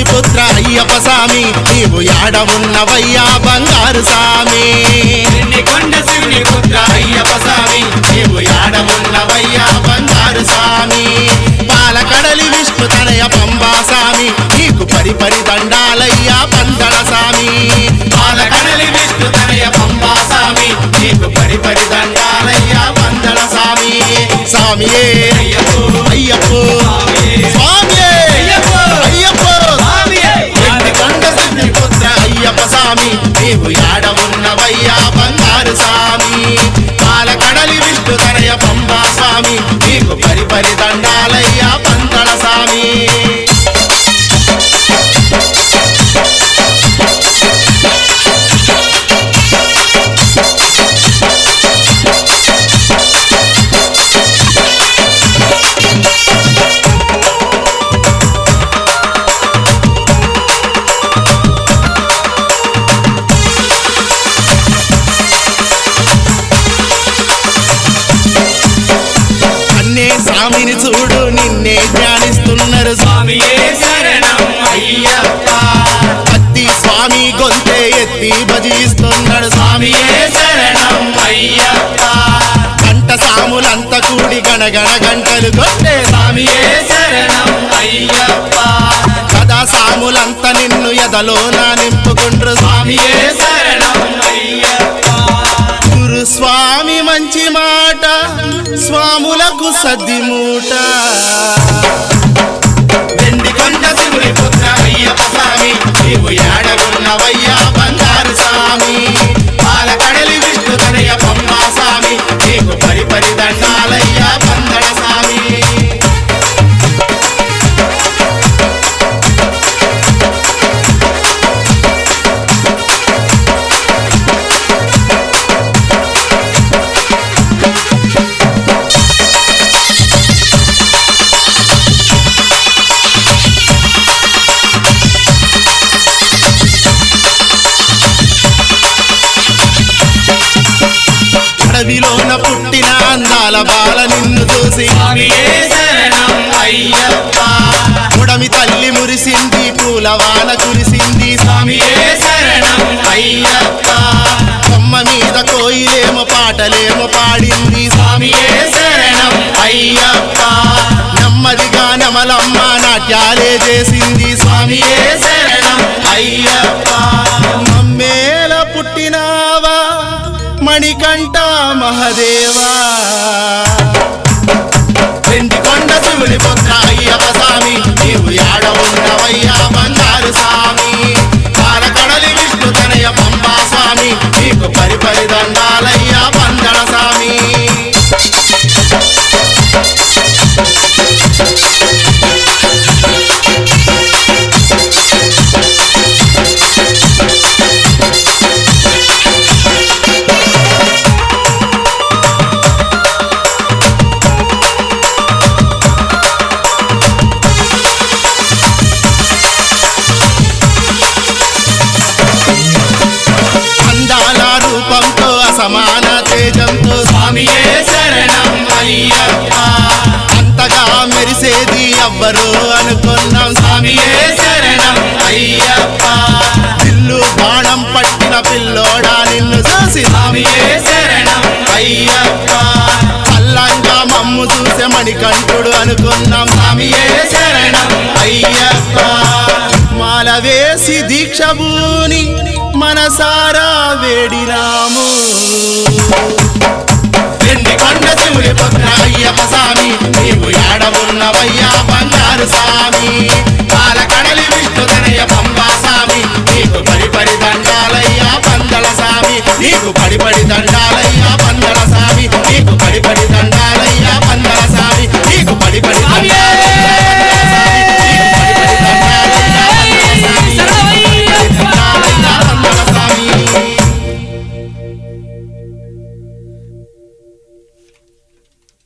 అయ్యప్ప స్వామి నీవు యాడ ఉన్నవయ్యా బంగారు స్వామి. కొండ శివుని పుత్ర అయ్యప్ప స్వామి నీవు యాడ ఉన్నవయ్యా బంగారు స్వామి. పాలకడలి విష్ణు తనయ పంబా స్వామి నీకు పరి పరి దండాలయ్యా పందల స్వామి. పాలకడలి విష్ణు తనయ పంబా స్వామి నీకు పరి పరి దండాలయ్యా పందల స్వామి. స్వామియే స్వామిని చూడు నిన్నే ధ్యానిస్తున్నారు. స్వామి పత్తి స్వామి గొంతే ఎత్తి భజిస్తున్నాడు స్వామి గంట సాములంతా కూడి గణగణ గంటలు కొట్టే స్వామి సదా సాములంతా నిన్ను ఎదలో నా నింపుకుండ్రు. స్వామి గురు స్వామి మంచి మాట స్వాములకు సద్ది మూట. వెండి కొండ శివుని అందాల బాల నిన్ను చూసి. ఉడమి తల్లి మురిసింది పూలవాన కురిసింది. అయ్యప్ప? కొమ్మ మీద కోయిలేమో పాటలేమో పాడింది. అయ్యప్ప? నెమ్మదిగా నమలమ్మ నాట్యాలే చేసింది. స్వామి స్వామియే శరణం అయ్యప్ప? మమ్మేల పుట్టినావా మణికంఠ మహదేవా? చేసేది ఎవ్వరు అనుకున్నాం స్వామియే శరణం అయ్యప్ప. పిల్లు బాణం పట్టిన పిల్లోడా నిన్ను చూసి స్వామియే శరణం అయ్యప్ప. పల్లంగా మమ్ము చూసే మణికంఠుడు అనుకున్నాం స్వామియే శరణం అయ్యప్ప. మాల వేసి దీక్ష భూని మనసారా వేడినాము. వెండి కొండ శివుడి పుత్ర అయ్యప్ప స్వామి. చేస్తాడు స్వామి కాలకడలి విష్ణుదనయ పంబాసామి నీకు పడి పడి దండాలయ్యా పందల స్వామి. నీకు పడి పడి దండాలయ్యా